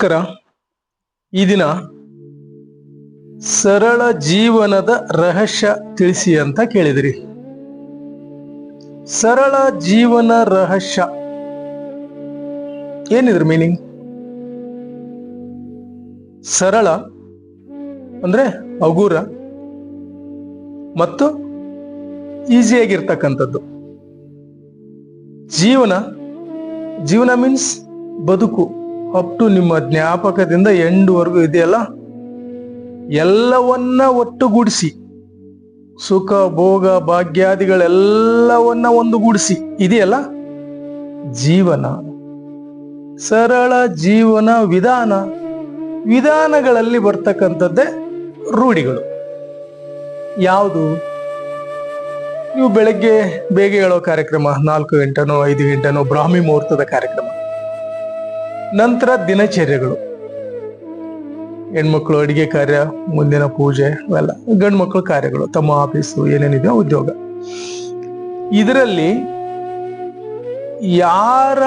ನಮಸ್ಕಾರ ಈ ದಿನ ಸರಳ ಜೀವನದ ರಹಸ್ಯ ತಿಳಿಸಿ ಅಂತ ಕೇಳಿದಿರಿ. ಸರಳ ಜೀವನ ರಹಸ್ಯ. ಏನಿದ್ರ ಮೀನಿಂಗ್ ಸರಳ ಅಂದ್ರೆ ಹಗುರ ಮತ್ತು ಈಸಿಯಾಗಿರ್ತಕ್ಕಂಥದ್ದು ಜೀವನ ಜೀವನ ಮೀನ್ಸ್ ಬದುಕು. ಅಪ್ ಟು ನಿಮ್ಮ ಜ್ಞಾಪಕದಿಂದ ಎಂಡ್ವರೆಗೂ ಇದೆಯಲ್ಲ? ಎಲ್ಲವನ್ನ ಒಟ್ಟುಗೂಡಿಸಿ. ಸುಖ, ಭೋಗ, ಭಾಗ್ಯಾದಿಗಳೆಲ್ಲವನ್ನ ಒಂದುಗೂಡಿಸಿ. ಇದೆಯಲ್ಲ? ಜೀವನ. ಸರಳ ಜೀವನ ವಿಧಾನ. ವಿಧಾನಗಳಲ್ಲಿ ಬರ್ತಕ್ಕಂಥದ್ದೇ ರೂಢಿಗಳು. ಯಾವುದು? ನೀವು ಬೆಳಗ್ಗೆ ಬೇಗ ಹೇಳೋ ಕಾರ್ಯಕ್ರಮ, ನಾಲ್ಕು ಗಂಟೆನೋ, ಐದು ಗಂಟೆನೋ, ಬ್ರಾಹ್ಮಿ ಮುಹೂರ್ತದ ಕಾರ್ಯಕ್ರಮ. ನಂತರ ದಿನಚರ್ಯಗಳು. ಹೆಣ್ಮಕ್ಳು ಅಡಿಗೆ ಕಾರ್ಯ, ಮುಂದಿನ ಪೂಜೆ ಅವೆಲ್ಲ ಗಂಡು ಮಕ್ಕಳು ಕಾರ್ಯಗಳು, ತಮ್ಮ ಆಫೀಸು ಏನೇನಿದೆ, ಉದ್ಯೋಗ. ಇದರಲ್ಲಿ ಯಾರ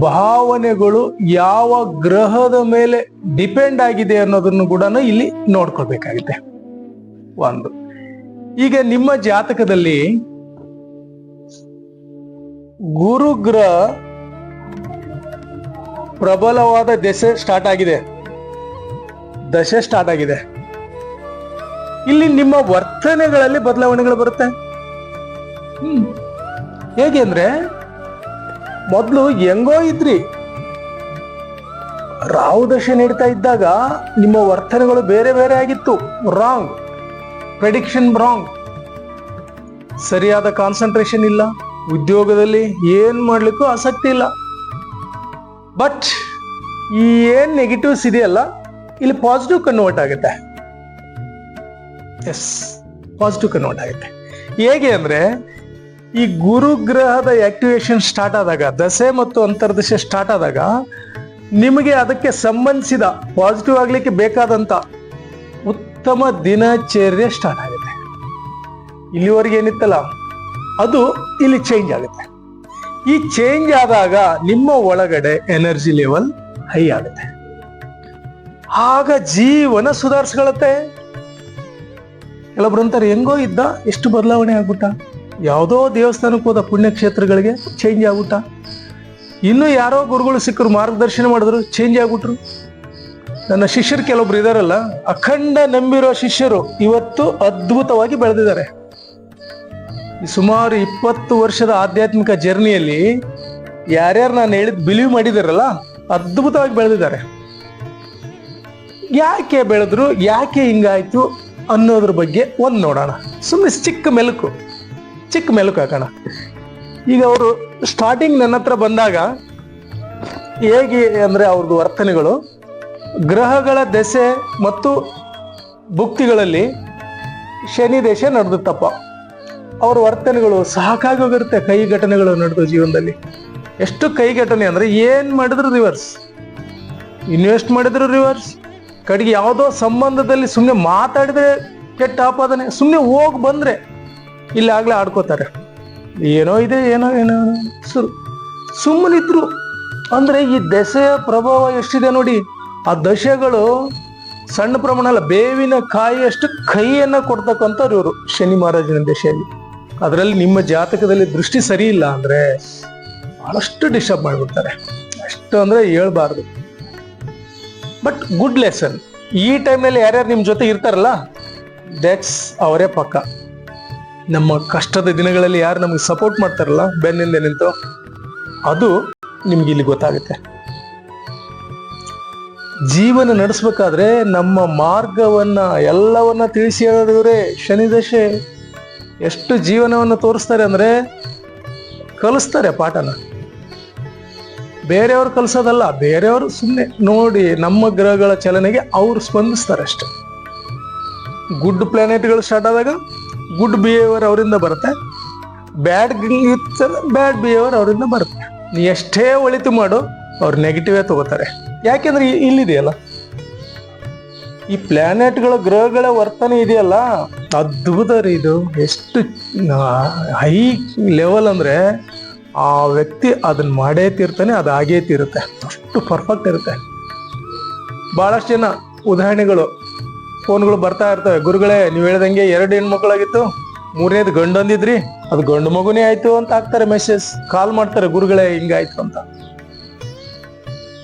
ಭಾವನೆಗಳು ಯಾವ ಗ್ರಹದ ಮೇಲೆ ಡಿಪೆಂಡ್ ಆಗಿದೆ ಅನ್ನೋದನ್ನು ಕೂಡ ಇಲ್ಲಿ ನೋಡ್ಕೊಳ್ಬೇಕಾಗುತ್ತೆ. ಒಂದು. ಈಗ ನಿಮ್ಮ ಜಾತಕದಲ್ಲಿ ಗುರುಗ್ರಹ ಪ್ರಬಲವಾದ ದೆಸೆ ಸ್ಟಾರ್ಟ್ ಆಗಿದೆ. ದಶೆ ಸ್ಟಾರ್ಟ್ ಆಗಿದೆ. ಇಲ್ಲಿ ನಿಮ್ಮ ವರ್ತನೆಗಳಲ್ಲಿ ಬದಲಾವಣೆಗಳು ಬರುತ್ತೆ. ಹೇಗೆ ಅಂದ್ರೆ ಮೊದಲು ಹೆಂಗೋ ಇದ್ರಿ ರಾಹು ದಶೆ ನೀಡ್ತಾ ಇದ್ದಾಗ ನಿಮ್ಮ ವರ್ತನೆಗಳು ಬೇರೆ ಬೇರೆ ಆಗಿತ್ತು. ರಾಂಗ್ ಪ್ರೆಡಿಕ್ಷನ್ ರಾಂಗ್ ಸರಿಯಾದ ಕಾನ್ಸಂಟ್ರೇಷನ್ ಇಲ್ಲ. ಉದ್ಯೋಗದಲ್ಲಿ ಏನ್ ಮಾಡ್ಲಿಕ್ಕೂ ಆಸಕ್ತಿ ಇಲ್ಲ. ಬಟ್ ಈ ಏನ್ ನೆಗೆಟಿವ್ಸ್ ಇದೆಯಲ್ಲ, ಇಲ್ಲಿ ಪಾಸಿಟಿವ್ ಕನ್ವರ್ಟ್ ಆಗುತ್ತೆ. ಎಸ್ ಪಾಸಿಟಿವ್ ಕನ್ವರ್ಟ್ ಆಗುತ್ತೆ. ಹೇಗೆ ಅಂದ್ರೆ, ಈ ಗುರುಗ್ರಹದ ಆಕ್ಟಿವೇಶನ್ ಸ್ಟಾರ್ಟ್ ಆದಾಗ, ದಸೆ ಮತ್ತು ಅಂತರ್ದಶೆ ಸ್ಟಾರ್ಟ್ ಆದಾಗ, ನಿಮಗೆ ಅದಕ್ಕೆ ಸಂಬಂಧಿಸಿದ ಪಾಸಿಟಿವ್ ಆಗ್ಲಿಕ್ಕೆ ಬೇಕಾದಂತ ಉತ್ತಮ ದಿನಚರ್ಯ ಸ್ಟಾರ್ಟ್ ಆಗುತ್ತೆ. ಇಲ್ಲಿವರೆಗೆ ಏನಿತ್ತಲ್ಲ, ಅದು ಇಲ್ಲಿ ಚೇಂಜ್ ಆಗುತ್ತೆ. ಈ ಚೇಂಜ್ ಆದಾಗ ನಿಮ್ಮ ಒಳಗಡೆ ಎನರ್ಜಿ ಲೆವೆಲ್ ಹೈ ಆಗುತ್ತೆ. ಆಗ ಜೀವನ ಸುಧಾರಿಸ್ಕೊಳ್ಳುತ್ತೆ. ಕೆಲವೊಬ್ರು ಅಂತಾರೆ, ಹೆಂಗೋ ಇದ್ದ, ಎಷ್ಟು ಬದಲಾವಣೆ ಆಗ್ಬಿಟ್ಟ? ಯಾವುದೋ ದೇವಸ್ಥಾನಕ್ಕೆ ಹೋದ ಪುಣ್ಯಕ್ಷೇತ್ರಗಳಿಗೆ ಚೇಂಜ್ ಆಗ್ಬಿಟ್ಟ. ಇನ್ನು ಯಾರೋ ಗುರುಗಳು ಸಿಕ್ಕರು ಮಾರ್ಗದರ್ಶನ ಮಾಡಿದ್ರು ಚೇಂಜ್ ಆಗ್ಬಿಟ್ರು. ನನ್ನ ಶಿಷ್ಯರು ಕೆಲವೊಬ್ರು ಇದಾರಲ್ಲ, ಅಖಂಡ ನಂಬಿರೋ ಶಿಷ್ಯರು ಇವತ್ತು ಅದ್ಭುತವಾಗಿ ಬೆಳೆದಿದ್ದಾರೆ. ಸುಮಾರು ಇಪ್ಪತ್ತು ವರ್ಷದ ಆಧ್ಯಾತ್ಮಿಕ ಜರ್ನಿಯಲ್ಲಿ ಯಾರ್ಯಾರು ನಾನು ಹೇಳಿದ್ ಬಿಲೀವ್ ಮಾಡಿದಾರಲ್ಲ, ಅದ್ಭುತವಾಗಿ ಬೆಳೆದಿದ್ದಾರೆ. ಯಾಕೆ ಬೆಳೆದ್ರು, ಯಾಕೆ ಹಿಂಗಾಯ್ತು ಅನ್ನೋದ್ರ ಬಗ್ಗೆ ಒಂದು ನೋಡೋಣ. ಸುಮ್ಮನೆ ಚಿಕ್ಕ ಮೆಲುಕು ಚಿಕ್ಕ ಮೆಲುಕು ಹಾಕೋಣ. ಈಗ ಅವರು ಸ್ಟಾರ್ಟಿಂಗ್ ನನ್ನ ಹತ್ರ ಬಂದಾಗ ಹೇಗೆ ಅಂದರೆ ಅವ್ರದ್ದು ವರ್ತನೆಗಳು, ಗ್ರಹಗಳ ದೆಸೆ ಮತ್ತು ಭುಕ್ತಿಗಳಲ್ಲಿ ಶನಿ ದೇಶ ನಡೆದುತ್ತಪ್ಪ ಅವ್ರ ವರ್ತನೆಗಳು ಸಾಕಾಗಿ ಹೋಗಿರುತ್ತೆ ಕೈ ಘಟನೆಗಳು ನಡೆದು ಜೀವನದಲ್ಲಿ. ಎಷ್ಟು ಕೈ ಘಟನೆ ಅಂದ್ರೆ ಏನು ಮಾಡಿದ್ರು ರಿವರ್ಸ್ ಇನ್ವೆಸ್ಟ್ ಮಾಡಿದ್ರು ರಿವರ್ಸ್ ಕಡೆಗೆ ಯಾವುದೋ ಸಂಬಂಧದಲ್ಲಿ ಸುಮ್ಮನೆ ಮಾತಾಡಿದ್ರೆ ಕೆಟ್ಟ ಆಪಾದನೆ ಸುಮ್ಮನೆ ಹೋಗಿ ಬಂದ್ರೆ ಇಲ್ಲಿ ಆಗ್ಲೇ ಆಡ್ಕೋತಾರೆ. ಏನೋ ಇದೆ, ಏನೋ ಏನೋ ಸುರು ಸುಮ್ಮನಿದ್ರು ಅಂದ್ರೆ ಈ ದಶೆಯ ಪ್ರಭಾವ ಎಷ್ಟಿದೆ ನೋಡಿ, ಆ ದಶೆಗಳು ಸಣ್ಣ ಪ್ರಮಾಣ ಅಲ್ಲ ಬೇವಿನ ಕಾಯಿಯಷ್ಟು ಕೈಯನ್ನ ಕೊಡ್ತಕ್ಕಂಥವ್ರು ಇವರು, ಶನಿ ಮಹಾರಾಜನ ದಶೆಯಲ್ಲಿ ಅದರಲ್ಲಿ ನಿಮ್ಮ ಜಾತಕದಲ್ಲಿ ದೃಷ್ಟಿ ಸರಿ ಇಲ್ಲ ಅಂದ್ರೆ ಬಹಳಷ್ಟು ಡಿಸ್ಟರ್ಬ್ ಮಾಡಿಬಿಡ್ತಾರೆ. ಅಷ್ಟು ಅಂದ್ರೆ ಹೇಳ್ಬಾರ್ದು. ಬಟ್ ಗುಡ್ ಲೆಸನ್ ಈ ಟೈಮ್ನಲ್ಲಿ ಯಾರ್ಯಾರು ನಿಮ್ಮ ಜೊತೆ ಇರ್ತಾರಲ್ಲ ದಟ್ಸ್ ಅವರೇ ಪಕ್ಕ. ನಮ್ಮ ಕಷ್ಟದ ದಿನಗಳಲ್ಲಿ ಯಾರು ನಮಗೆ ಸಪೋರ್ಟ್ ಮಾಡ್ತಾರಲ್ಲ, ಬೆನ್ನಿಂದ ನಿಂತು, ಅದು ನಿಮ್ಗೆ ಇಲ್ಲಿ ಗೊತ್ತಾಗುತ್ತೆ. ಜೀವನ ನಡೆಸ್ಬೇಕಾದ್ರೆ ನಮ್ಮ ಮಾರ್ಗವನ್ನ ಎಲ್ಲವನ್ನ ತಿಳಿಸಿ ಹೇಳಿದವರೇ ಶನಿ ದಶೆ. ಎಷ್ಟು ಜೀವನವನ್ನು ತೋರಿಸ್ತಾರೆ ಅಂದರೆ ಕಲಿಸ್ತಾರೆ ಪಾಠನ. ಬೇರೆಯವ್ರು ಕಲಿಸೋದಲ್ಲ, ಬೇರೆಯವರು ಸುಮ್ಮನೆ ನೋಡಿ ನಮ್ಮ ಗ್ರಹಗಳ ಚಲನೆಗೆ ಅವರು ಸ್ಪಂದಿಸ್ತಾರೆ ಅಷ್ಟೆ. ಗುಡ್ ಪ್ಲಾನೆಟ್ಗಳು ಸ್ಟಾರ್ಟ್ ಆದಾಗ ಗುಡ್ ಬಿಹೇವಿಯರ್ ಅವರಿಂದ ಬರುತ್ತೆ. ಬ್ಯಾಡ್ ಬ್ಯಾಡ್ ಬಿಹೇವಿಯರ್ ಅವರಿಂದ ಬರುತ್ತೆ. ನೀ ಎಷ್ಟೇ ಒಳಿತು ಮಾಡು, ಅವ್ರು ನೆಗೆಟಿವೇ ತಗೋತಾರೆ. ಯಾಕೆಂದ್ರೆ ಇಲ್ಲಿದೆಯಲ್ಲ? ಈ ಪ್ಲಾನೆಟ್ಗಳ ಗ್ರಹಗಳ ವರ್ತನೆ ಇದೆಯಲ್ಲ? ಅದ್ಭುತ ರೀ ಇದು. ಎಷ್ಟು ಹೈ ಲೆವೆಲ್ ಅಂದ್ರೆ ಆ ವ್ಯಕ್ತಿ ಅದನ್ನ ಮಾಡೇ ತೀರ್ತಾನೆ, ಅದು ಆಗೇ ತೀರುತ್ತೆ. ಅಷ್ಟು ಪರ್ಫೆಕ್ಟ್ ಇರುತ್ತೆ. ಭಾಳಷ್ಟು ಜನ ಉದಾಹರಣೆಗಳು, ಫೋನ್ಗಳು ಬರ್ತಾ ಇರ್ತವೆ. ಗುರುಗಳೇ, ನೀವು ಹೇಳ್ದಂಗೆ ಎರಡು ಹೆಣ್ಮಕ್ಳಾಗಿತ್ತು, ಮೂರನೇದು ಗಂಡು ಅಂದಿದ್ರಿ ಅದು ಗಂಡು ಮಗುನೇ ಆಯ್ತು ಅಂತ ಹಾಕ್ತಾರೆ ಮೆಸೇಜ್ ಕಾಲ್ ಮಾಡ್ತಾರೆ, ಗುರುಗಳೇ, ಹಿಂಗಾಯ್ತು ಅಂತ.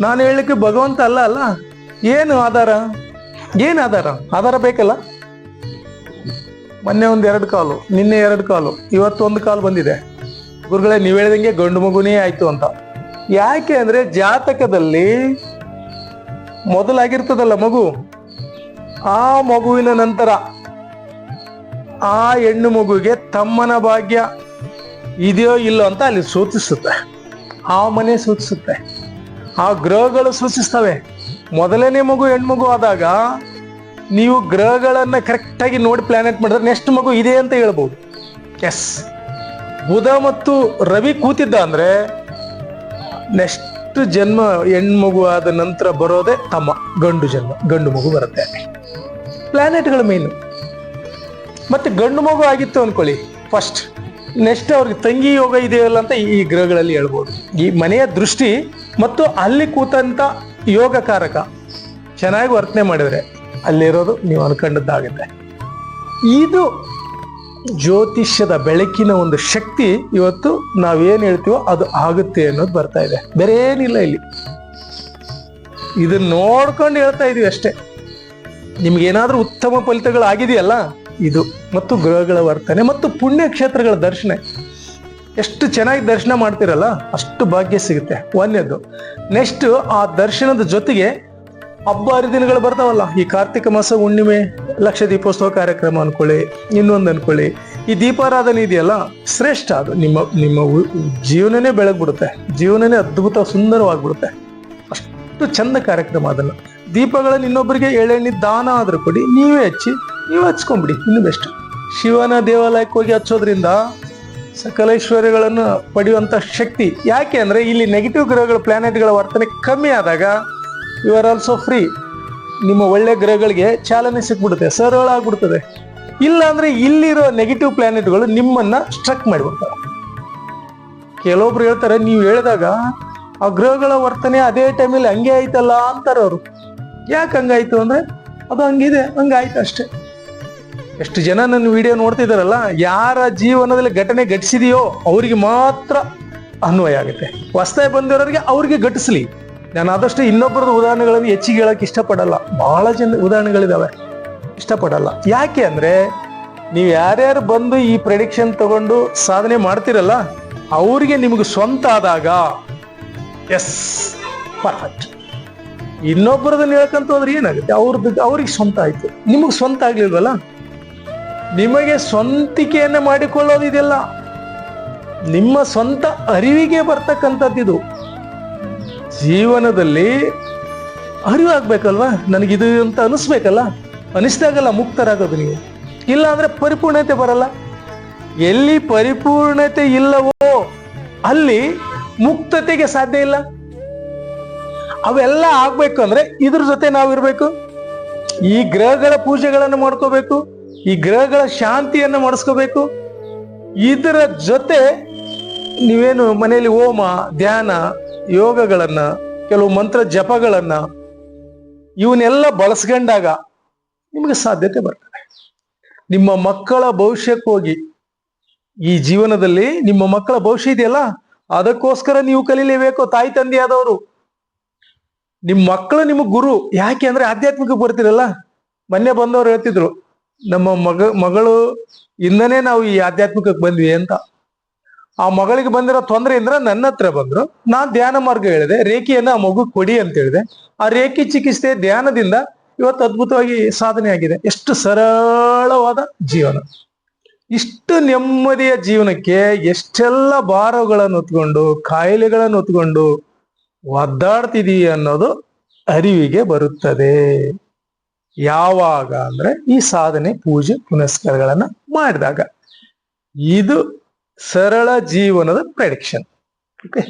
ನಾನು ಹೇಳಲಿಕ್ಕೆ ಭಗವಂತ ಅಲ್ಲ ಅಲ್ಲ? ಏನು ಆಧಾರ? ಏನು ಆಧಾರ? ಆಧಾರ ಬೇಕಲ್ಲ? ಮೊನ್ನೆ ಒಂದು ಎರಡು ಕಾಲು, ನಿನ್ನೆ ಎರಡು ಕಾಲು, ಇವತ್ತು ಒಂದು ಕಾಲು ಬಂದಿದೆ. ಗುರುಗಳೇ, ನೀವು ಹೇಳಿದಂಗೆ ಗಂಡು ಮಗುನೇ ಆಯ್ತು ಅಂತ. ಯಾಕೆ ಅಂದ್ರೆ ಜಾತಕದಲ್ಲಿ ಮೊದಲಾಗಿರ್ತದಲ್ಲ ಮಗು? ಆ ಮಗುವಿನ ನಂತರ ಆ ಹೆಣ್ಣು ಮಗುವಿಗೆ ತಮ್ಮನ ಭಾಗ್ಯ ಇದೆಯೋ ಇಲ್ಲೋ ಅಂತ ಅಲ್ಲಿ ಸೂಚಿಸುತ್ತೆ. ಆ ಮನೆ ಸೂಚಿಸುತ್ತೆ. ಆ ಗ್ರಹಗಳು ಸೂಚಿಸ್ತವೆ. ಮೊದಲನೇ ಮಗು ಹೆಣ್ಮಗು ಆದಾಗ ನೀವು ಗ್ರಹಗಳನ್ನ ಕರೆಕ್ಟಾಗಿ ನೋಡಿ ಪ್ಲಾನೆಟ್ ಮಾಡಿದ್ರೆ ನೆಕ್ಸ್ಟ್ ಮಗು ಇದೆ ಅಂತ ಹೇಳ್ಬೋದು. ಎಸ್ ಬುಧ ಮತ್ತು ರವಿ ಕೂತಿದ್ದ ಅಂದ್ರೆ ನೆಕ್ಸ್ಟ್ ಜನ್ಮ ಹೆಣ್ಮಗು ಆದ ನಂತರ ಬರೋದೇ ತಮ್ಮ, ಗಂಡು ಜನ್ಮ, ಗಂಡು ಮಗು ಬರುತ್ತೆ. ಪ್ಲಾನೆಟ್ಗಳ ಮೇನ್ ಮತ್ತೆ ಗಂಡು ಮಗು ಆಗಿತ್ತು ಅನ್ಕೊಳ್ಳಿ. ಫಸ್ಟ್ ನೆಕ್ಸ್ಟ್ ಅವ್ರಿಗೆ ತಂಗಿ ಯೋಗ ಇದೆಯಲ್ಲ ಅಂತ ಈ ಗ್ರಹಗಳಲ್ಲಿ ಹೇಳ್ಬೋದು. ಈ ಮನೆಯ ದೃಷ್ಟಿ ಮತ್ತು ಅಲ್ಲಿ ಕೂತಂತ ಯೋಗಕಾರಕ. ಚೆನ್ನಾಗಿ ವರ್ತನೆ ಮಾಡಿದ್ರೆ ಅಲ್ಲಿರೋದು ನೀವು ಅನ್ಕೊಂಡದ್ದಾಗುತ್ತೆ. ಇದು ಜ್ಯೋತಿಷ್ಯದ ಬೆಳಕಿನ ಒಂದು ಶಕ್ತಿ. ಇವತ್ತು ನಾವೇನು ಹೇಳ್ತೀವೋ ಅದು ಆಗುತ್ತೆ ಅನ್ನೋದು ಬರ್ತಾ ಇದೆ. ಬೇರೆ ಏನಿಲ್ಲ ಇಲ್ಲಿ. ಇದನ್ನ ನೋಡ್ಕೊಂಡು ಹೇಳ್ತಾ ಇದೀವಿ ಅಷ್ಟೇ. ನಿಮ್ಗೆ ಏನಾದ್ರೂ ಉತ್ತಮ ಫಲಿತಗಳು ಆಗಿದೆಯಲ್ಲ ಇದು. ಮತ್ತು ಗ್ರಹಗಳ ವರ್ತನೆ ಮತ್ತು ಪುಣ್ಯಕ್ಷೇತ್ರಗಳ ದರ್ಶನ. ಎಷ್ಟು ಚೆನ್ನಾಗಿ ದರ್ಶನ ಮಾಡ್ತಿರಲ್ಲ, ಅಷ್ಟು ಭಾಗ್ಯ ಸಿಗುತ್ತೆ. ಒಂದೇದು ನೆಕ್ಸ್ಟ್ ಆ ದರ್ಶನದ ಜೊತೆಗೆ ಹಬ್ಬ ಹರಿದಿನಗಳು ಬರ್ತಾವಲ್ಲ, ಈ ಕಾರ್ತಿಕ ಮಾಸ ಹುಣ್ಣಿಮೆ, ಲಕ್ಷ ದೀಪೋತ್ಸವ ಕಾರ್ಯಕ್ರಮ ಅನ್ಕೊಳ್ಳಿ, ಇನ್ನೊಂದು ಅನ್ಕೊಳ್ಳಿ. ಈ ದೀಪಾರಾಧನೆ ಇದೆಯಲ್ಲ, ಶ್ರೇಷ್ಠ ಅದು. ನಿಮ್ಮ ನಿಮ್ಮ ಜೀವನನೇ ಬೆಳಗ್ಬಿಡುತ್ತೆ. ಜೀವನನೇ ಅದ್ಭುತ ಸುಂದರವಾಗ್ಬಿಡುತ್ತೆ. ಅಷ್ಟು ಚಂದ ಕಾರ್ಯಕ್ರಮ ಅದನ್ನು. ದೀಪಗಳನ್ನು ಇನ್ನೊಬ್ಬರಿಗೆ ಎಳೆಣ್ಣಿ ದಾನ ಆದರೂ ಕೊಡಿ, ನೀವೇ ಹಚ್ಚಿ, ನೀವು ಹಚ್ಕೊಂಬಿಡಿ, ಇನ್ನು ಬೆಸ್ಟ್. ಶಿವನ ದೇವಾಲಯಕ್ಕೆ ಹೋಗಿ ಹಚ್ಚೋದ್ರಿಂದ ಸಕಲ ಪಡೆಯುವಂಥ ಶಕ್ತಿ ಯಾಕೆ ಅಂದರೆ ಇಲ್ಲಿ ನೆಗೆಟಿವ್ ಗ್ರಹಗಳ ಪ್ಲಾನೆಟ್ಗಳ ವರ್ತನೆ ಕಮ್ಮಿ ಆದಾಗ ಯು ಆರ್ ಆಲ್ಸೋ ಫ್ರೀ ನಿಮ್ಮ ಒಳ್ಳೆ ಗ್ರಹಗಳಿಗೆ ಚಾಲನೆ ಸಿಕ್ಬಿಡುತ್ತೆ, ಸರಳ ಆಗ್ಬಿಡ್ತದೆ ಇಲ್ಲ ಇಲ್ಲಿರೋ ನೆಗೆಟಿವ್ ಪ್ಲಾನೆಟ್ಗಳು ನಿಮ್ಮನ್ನ ಸ್ಟ್ರಕ್ ಮಾಡಿಬಿಡ್ತವೆ ಕೆಲವೊಬ್ರು ಹೇಳ್ತಾರೆ, ನೀವು ಹೇಳಿದಾಗ ಆ ಗ್ರಹಗಳ ವರ್ತನೆ ಅದೇ ಟೈಮಲ್ಲಿ ಹಂಗೆ ಆಯ್ತಲ್ಲ ಅಂತಾರೆ ಅವರು ಯಾಕೆ ಹಂಗಾಯ್ತು ಅಂದರೆ ಅದು ಹಂಗಿದೆ, ಹಂಗಾಯ್ತು ಅಷ್ಟೇ. ಎಷ್ಟು ಜನ ನನ್ನ ವಿಡಿಯೋ ನೋಡ್ತಿದಾರಲ್ಲ, ಯಾರ ಜೀವನದಲ್ಲಿ ಘಟನೆ ಘಟಿಸಿದೆಯೋ ಅವರಿಗೆ ಮಾತ್ರ ಅನ್ವಯ ಆಗುತ್ತೆ. ಹೊಸ್ದಾಗಿ ಬಂದಿರೋರಿಗೆ ಅವ್ರಿಗೆ ಘಟಿಸ್ಲಿ. ನಾನು ಆದಷ್ಟು ಇನ್ನೊಬ್ಬರದ ಉದಾಹರಣೆಗಳನ್ನು ಹೆಚ್ಚಿಗೆ ಹೇಳೋಕೆ ಇಷ್ಟಪಡಲ್ಲ. ಬಹಳ ಜನ ಉದಾಹರಣೆಗಳಿದಾವೆ. ಇಷ್ಟಪಡಲ್ಲ. ಯಾಕೆ ಅಂದರೆ, ನೀವು ಯಾರ್ಯಾರು ಬಂದು ಈ ಪ್ರೆಡಿಕ್ಷನ್ ತಗೊಂಡು ಸಾಧನೆ ಮಾಡ್ತಿರಲ್ಲ, ಅವರಿಗೆ ನಿಮಗೆ ಸ್ವಂತ ಆದಾಗ ಎಸ್ ಪರ್ಫೆಕ್ಟ್ ಇನ್ನೊಬ್ಬರದನ್ನ ಹೇಳ್ಕಂತ ಹೋದ್ರೆ ಏನಾಗುತ್ತೆ? ಅವ್ರದ್ದು ಅವ್ರಿಗೆ ಸ್ವಂತ ಆಯ್ತು. ನಿಮಗೆ ಸ್ವಂತ ಆಗ್ಲಿಲ್ವಲ್ಲ? ನಿಮಗೆ ಸ್ವಂತಿಕೆಯನ್ನು ಮಾಡಿಕೊಳ್ಳೋದಿದೆಲ್ಲ ನಿಮ್ಮ ಸ್ವಂತ ಅರಿವಿಗೆ ಬರ್ತಕ್ಕಂಥದ್ದಿದು. ಜೀವನದಲ್ಲಿ ಅರಿವಾಗಬೇಕಲ್ವಾ ನನಗಿದು ಅಂತ ಅನಿಸ್ಬೇಕಲ್ಲ? ಅನಿಸ್ದಾಗಲ್ಲ ಮುಕ್ತರಾಗೋದು ನೀವು. ಇಲ್ಲ ಅಂದ್ರೆ ಪರಿಪೂರ್ಣತೆ ಬರಲ್ಲ. ಎಲ್ಲಿ ಪರಿಪೂರ್ಣತೆ ಇಲ್ಲವೋ ಅಲ್ಲಿ ಮುಕ್ತತೆಗೆ ಸಾಧ್ಯ ಇಲ್ಲ. ಅವೆಲ್ಲ ಆಗ್ಬೇಕು ಅಂದ್ರೆ ಇದ್ರ ಜೊತೆ ನಾವಿರ್ಬೇಕು. ಈ ಗ್ರಹಗಳ ಪೂಜೆಗಳನ್ನು ಮಾಡ್ಕೋಬೇಕು. ಈ ಗ್ರಹಗಳ ಶಾಂತಿಯನ್ನು ಮಾಡಿಸ್ಕೋಬೇಕು. ಇದರ ಜೊತೆ ನೀವೇನು ಮನೆಯಲ್ಲಿ ಹೋಮ, ಧ್ಯಾನ, ಯೋಗಗಳನ್ನ, ಕೆಲವು ಮಂತ್ರ ಜಪಗಳನ್ನ ಇವನ್ನೆಲ್ಲ ಬಳಸ್ಕೊಂಡಾಗ ನಿಮಗೆ ಸಾಧ್ಯತೆ ಬರ್ತದೆ. ನಿಮ್ಮ ಮಕ್ಕಳ ಭವಿಷ್ಯಕ್ಕೋಗಿ ಈ ಜೀವನದಲ್ಲಿ ನಿಮ್ಮ ಮಕ್ಕಳ ಭವಿಷ್ಯ ಇದೆಯಲ್ಲ, ಅದಕ್ಕೋಸ್ಕರ ನೀವು ಕಲೀಲೇಬೇಕು, ತಾಯಿ ತಂದೆಯಾದವರು. ನಿಮ್ಮ ಮಕ್ಕಳು ನಿಮಗೆ ಗುರು, ಯಾಕೆ ಅಂದ್ರೆ ಆಧ್ಯಾತ್ಮಿಕ ಬರ್ತಿರಲ್ಲ ಮೊನ್ನೆ ಬಂದವರು ಹೇಳ್ತಿದ್ರು ನಮ್ಮ ಮಗ, ಮಗಳು ಇಂದನೇ ನಾವು ಈ ಆಧ್ಯಾತ್ಮಿಕಕ್ಕೆ ಬಂದ್ವಿ ಅಂತ. ಆ ಮಗಳಿಗೆ ಬಂದಿರೋ ತೊಂದರೆ ಅಂದ್ರೆ ನನ್ನ ಹತ್ರ ಬಂದ್ರು. ನಾನು ಧ್ಯಾನ ಮಾರ್ಗ ಹೇಳಿದೆ, ರೇಖೆಯನ್ನು ಆ ಮಗು ಕೊಡಿ ಅಂತ ಹೇಳಿದೆ. ಆ ರೇಖೆ ಚಿಕಿತ್ಸೆ ಧ್ಯಾನದಿಂದ ಇವತ್ತು ಅದ್ಭುತವಾಗಿ ಸಾಧನೆ ಆಗಿದೆ. ಎಷ್ಟು ಸರಳವಾದ ಜೀವನ. ಇಷ್ಟು ನೆಮ್ಮದಿಯ ಜೀವನಕ್ಕೆ ಎಷ್ಟೆಲ್ಲ ಭಾರಗಳನ್ನು ಹೊತ್ಕೊಂಡು, ಕಾಯಿಲೆಗಳನ್ನು ಹೊತ್ಕೊಂಡು ಒದ್ದಾಡ್ತಿದೀ ಅನ್ನೋದು ಅರಿವಿಗೆ ಬರುತ್ತದೆ. ಯಾವಾಗ ಅಂದ್ರೆ ಈ ಸಾಧನೆ ಪೂಜೆ ಪುನಸ್ಕಾರಗಳನ್ನ ಮಾಡಿದಾಗ. ಇದು ಸರಳ ಜೀವನದ ಪ್ರೆಡಿಕ್ಷನ್ ಓಕೆ